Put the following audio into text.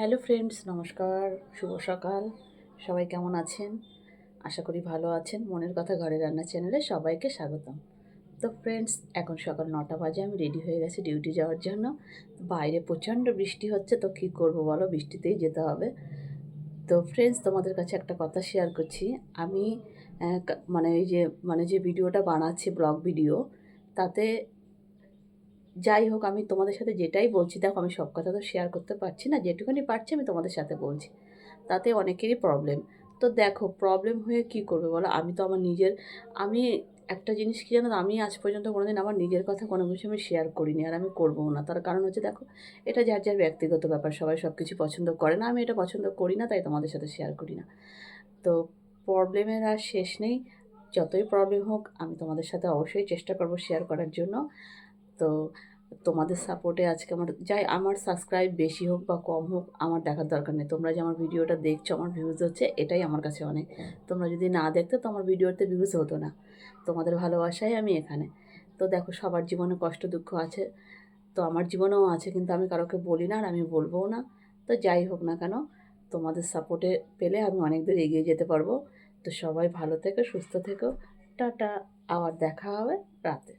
Hello friends, নমস্কার, শুভ সকাল। সবাই কেমন আছেন? আশা করি ভালো আছেন। মনের কথা ঘরে রান্না চ্যানেলে সবাইকে স্বাগতম। তো ফ্রেন্ডস, এখন সকাল নটা বাজে, আমি রেডি হয়ে গেছি ডিউটি যাওয়ার জন্য। বাইরে প্রচণ্ড বৃষ্টি হচ্ছে, তো কী করব বলো? বৃষ্টিতেই যেতে হবে। তো ফ্রেন্ডস, তোমাদের কাছে একটা কথা শেয়ার করছি। আমি মানে এই যে মানে যে ভিডিওটা বানাচ্ছি, ব্লগ ভিডিও, তাতে যাই হোক, আমি তোমাদের সাথে যেটাই বলছি, দেখো আমি সব কথা তো শেয়ার করতে পারছি না, যেটুকুনি পারছি আমি তোমাদের সাথে বলছি। তাতে অনেকেরই প্রবলেম তো দেখো প্রবলেম হয়ে কি করবে বলো? আমি তো আমার নিজের, আমি একটা জিনিস কি জানো? আমি আজ পর্যন্ত কোনোদিন আমার নিজের কথা কোনো কিছু আমি শেয়ার করিনি, আর আমি করব না। তার কারণ হচ্ছে দেখো, এটা যার যার ব্যক্তিগত ব্যাপার, সবাই সব কিছু পছন্দ করে না, আমি এটা পছন্দ করি না, তাই তোমাদের সাথে শেয়ার করি না। তো প্রবলেমের আর শেষ নেই, যতই প্রবলেম হোক, আমি তোমাদের সাথে অবশ্যই চেষ্টা করব শেয়ার করার জন্য। তো তোমাদের সাপোর্টে আজকে আমার, যাই আমার সাবস্ক্রাইব বেশি হোক বা কম হোক আমার দেখার দরকার নেই। তোমরা যে আমার ভিডিওটা দেখছ, আমার ভিউজ হচ্ছে, এটাই আমার কাছে অনেক। তোমরা যদি না দেখতে, তো আমার ভিডিওতে ভিউজ হতো না। তোমাদের ভালোবাসায় আমি এখানে। তো দেখো, সবার জীবনে কষ্ট, দুঃখ আছে। তো আমার জীবনেও আছে, কিন্তু আমি কারোকে বলি না আর আমি বলবও না। তো যাই হোক না কেন, তোমাদের সাপোর্টে পেলে আমি অনেক দূর এগিয়ে যেতে পারব। তো সবাই ভালো থেকো, সুস্থ থেকো। টাটা, আবার দেখা হবে রাতে।